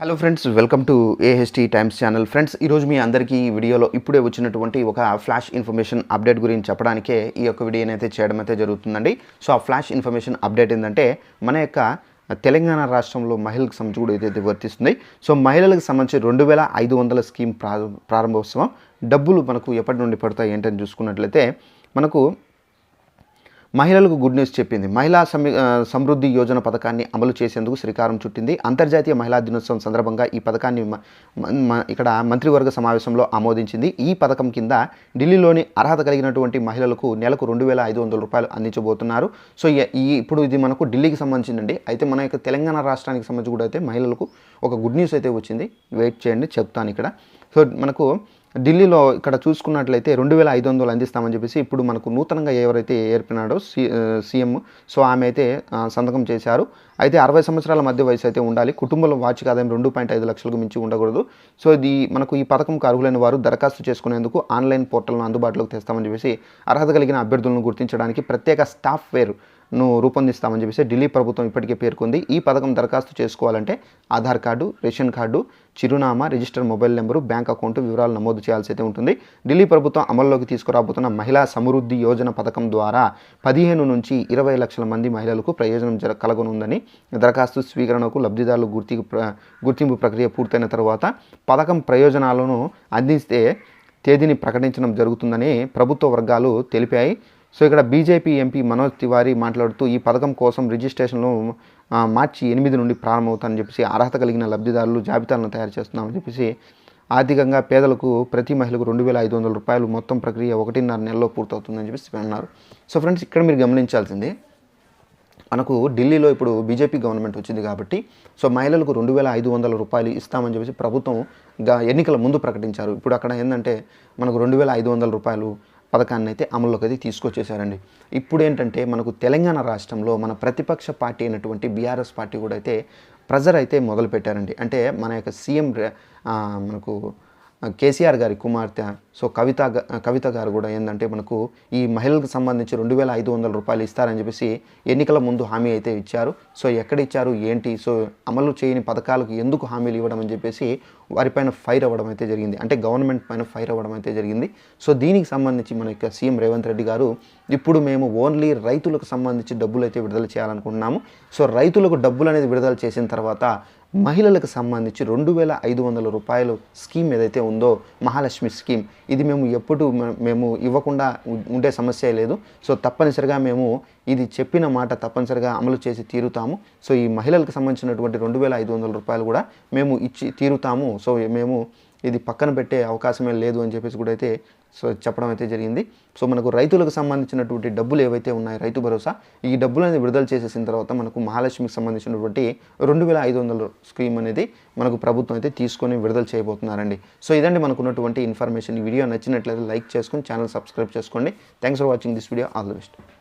Hello friends welcome to AHT Times channel friends ఈరోజు మీ అందరికీ ఈ వీడియోలో ఇప్పుడే వచ్చినటువంటి ఒక ఫ్లాష్ ఇన్ఫర్మేషన్ అప్డేట్ గురించి చెప్పడానికే ఈ యొక్క వీడియోని అయితే చేయడం అయితే జరుగుతుందండి. సో ఆ ఫ్లాష్ ఇన్ఫర్మేషన్ అప్డేట్ ఏంటంటే మన యొక్క తెలంగాణ రాష్ట్రంలో మహిళలకు సంబంధించి కూడా ఏదైతే వర్తిస్తుంది. సో మహిళలకు సంబంధించి రెండు వేల ఐదు వందల స్కీమ్ ప్రారంభోత్సవం. డబ్బులు మనకు ఎప్పటి నుండి పడతాయి ఏంటని చూసుకున్నట్లయితే మనకు మహిళలకు గుడ్ న్యూస్ చెప్పింది. మహిళా సమృద్ధి యోజన పథకాన్ని అమలు చేసేందుకు శ్రీకారం చుట్టింది. అంతర్జాతీయ మహిళా దినోత్సవం సందర్భంగా ఈ పథకాన్ని మ- మ- మ- ఇక్కడ మంత్రివర్గ సమావేశంలో ఆమోదించింది. ఈ పథకం కింద ఢిల్లీలోని అర్హత కలిగినటువంటి మహిళలకు నెలకు రెండు వేల ఐదు వందల రూపాయలు అందించబోతున్నారు. సో ఈ- ఈ ఇప్పుడు ఇది మనకు ఢిల్లీకి సంబంధించిందండి. అయితే మన యొక్క తెలంగాణ రాష్ట్రానికి సంబంధించి కూడా అయితే మహిళలకు ఒక గుడ్ న్యూస్ అయితే వచ్చింది. వెయిట్ చేయండి చెప్తాను ఇక్కడ. సో మనకు ఢిల్లీలో ఇక్కడ చూసుకున్నట్లయితే రెండు వేల ఐదు వందలు అందిస్తామని చెప్పేసి ఇప్పుడు మనకు నూతనంగా ఎవరైతే ఏర్పినాడో సి సీఎం సో ఆమె అయితే సంతకం చేశారు. అయితే అరవై సంవత్సరాల మధ్య వయసు అయితే ఉండాలి. కుటుంబంలో వార్షిక ఆదాయం రెండు పాయింట్ ఐదు లక్షలకు మించి ఉండకూడదు. సో ఇది మనకు ఈ పథకంకు అర్హులైన వారు దరఖాస్తు చేసుకునేందుకు ఆన్లైన్ పోర్టల్ను అందుబాటులోకి తెస్తామని చెప్పేసి అర్హత కలిగిన అభ్యర్థులను గుర్తించడానికి ప్రత్యేక స్టాఫ్ వేర్ ను రూపొందిస్తామని చెప్పేసి ఢిల్లీ ప్రభుత్వం ఇప్పటికే పేర్కొంది. ఈ పథకం దరఖాస్తు చేసుకోవాలంటే ఆధార్ కార్డు రేషన్ కార్డు చిరునామా register mobile number bank account వివరాలు నమోదు చేయాల్సి అయితే ఉంటుంది. ఢిల్లీ ప్రభుత్వం అమల్లోకి తీసుకురాబోతున్న మహిళా సమృద్ధి యోజన పథకం ద్వారా పదిహేను నుంచి ఇరవై లక్షల మంది మహిళలకు ప్రయోజనం జర కలగనుందని దరఖాస్తు స్వీకరణకు లబ్ధిదారులు గుర్తి గుర్తింపు ప్రక్రియ పూర్తయిన తర్వాత పథకం ప్రయోజనాలను అందిస్తే తేదీని ప్రకటించడం జరుగుతుందని ప్రభుత్వ వర్గాలు తెలిపాయి. సో ఇక్కడ బీజేపీ ఎంపీ మనోజ్ తివారీ మాట్లాడుతూ ఈ పథకం కోసం రిజిస్ట్రేషన్లు మార్చి ఎనిమిది నుండి ప్రారంభమవుతానని చెప్పేసి అర్హత కలిగిన లబ్ధిదారులు జాబితాలను తయారు చేస్తున్నామని చెప్పేసి ఆర్థికంగా పేదలకు ప్రతి మహిళకు రెండు వేల ఐదు వందల రూపాయలు మొత్తం ప్రక్రియ ఒకటిన్నర నెలలో పూర్తవుతుందని చెప్పేసి అన్నారు సో ఫ్రెండ్స్ ఇక్కడ మీరు గమనించాల్సింది మనకు ఢిల్లీలో ఇప్పుడు బీజేపీ గవర్నమెంట్ వచ్చింది కాబట్టి సో మహిళలకు రెండు వేల ఐదు వందల రూపాయలు ఇస్తామని చెప్పేసి ప్రభుత్వం గా ఎన్నికల ముందు ప్రకటించారు. ఇప్పుడు అక్కడ ఏంటంటే మనకు రెండు వేల ఐదు వందల రూపాయలు పథకాన్ని అయితే అమల్లోకి అయితే తీసుకొచ్చేసారండి ఇప్పుడు ఏంటంటే మనకు తెలంగాణ రాష్ట్రంలో మన ప్రతిపక్ష పార్టీ అయినటువంటి బీఆర్ఎస్ పార్టీ కూడా అయితే ప్రెజర్ అయితే మొదలుపెట్టారండి. అంటే మన యొక్క సీఎం మనకు కేసీఆర్ గారి కుమార్తె సో కవిత గ- కవిత గారు కూడా ఏంటంటే మనకు ఈ మహిళలకు సంబంధించి రెండు వేల ఐదు వందల రూపాయలు ఇస్తారని చెప్పేసి ఎన్నికల ముందు హామీ అయితే ఇచ్చారు. సో ఎక్కడ ఇచ్చారు ఏంటి సో అమలు చేయని పథకాలకు ఎందుకు హామీలు ఇవ్వడం అని చెప్పేసి వారిపైన ఫైర్ అవ్వడం అయితే జరిగింది. అంటే గవర్నమెంట్ పైన ఫైర్ అవ్వడం అయితే జరిగింది. సో దీనికి సంబంధించి మన యొక్క సీఎం రేవంత్ రెడ్డి గారు ఇప్పుడు మేము ఓన్లీ రైతులకు సంబంధించి డబ్బులు అయితే విడుదల చేయాలనుకుంటున్నాము. సో రైతులకు డబ్బులు అనేది విడుదల చేసిన తర్వాత మహిళలకు సంబంధించి రెండు వేల ఐదు వందల రూపాయలు స్కీమ్ ఏదైతే ఉందో మహాలక్ష్మి స్కీమ్ ఇది మేము ఎప్పుడు మేము ఇవ్వకుండా ఉండే సమస్య లేదు. సో తప్పనిసరిగా మేము ఇది చెప్పిన మాట తప్పనిసరిగా అమలు చేసి తీరుతాము. సో ఈ మహిళలకు సంబంధించినటువంటి రెండు వేల ఐదు వందల రూపాయలు కూడా మేము ఇచ్చి తీరుతాము. సో మేము ఇది పక్కన పెట్టే అవకాశమే లేదు అని చెప్పేసి కూడా అయితే సో చెప్పడం అయితే జరిగింది. సో మనకు రైతులకు సంబంధించినటువంటి డబ్బులు ఏవైతే ఉన్నాయో రైతు భరోసా ఈ డబ్బులు అనేది విడుదల చేసేసిన తర్వాత మనకు మహాలక్ష్మికి సంబంధించినటువంటి రెండు వేల ఐదు వందల స్కీమ్ అనేది మనకు ప్రభుత్వం అయితే తీసుకొని విడుదల చేయబోతున్నారండి. సో ఇదండి మనకు ఉన్నటువంటి ఇన్ఫర్మేషన్. ఈ వీడియో నచ్చినట్లయితే లైక్ చేసుకొని ఛానల్ సబ్స్క్రైబ్ చేసుకోండి. Thanks for watching this video all the best